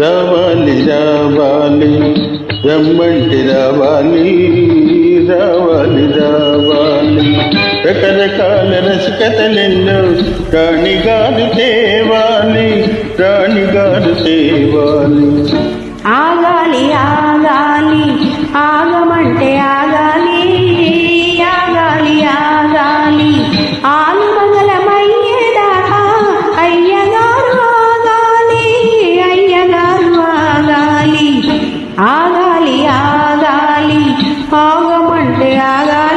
రావాలి రావాలి రమ్మంటే రావాలి రావాలి రావాలి. రకరకాల రసికతలెన్నో రాణిగారు తేవాలి రాణిగారు తేవాలి. ఆగాలి ఆ ఆలుమగలమయ్యేదాకా అయ్యగారు ఆగాలి అయ్యగారు ఆగాలి. ఆగాలి ఆగాలి. ఆగమంటే ఆగాలి.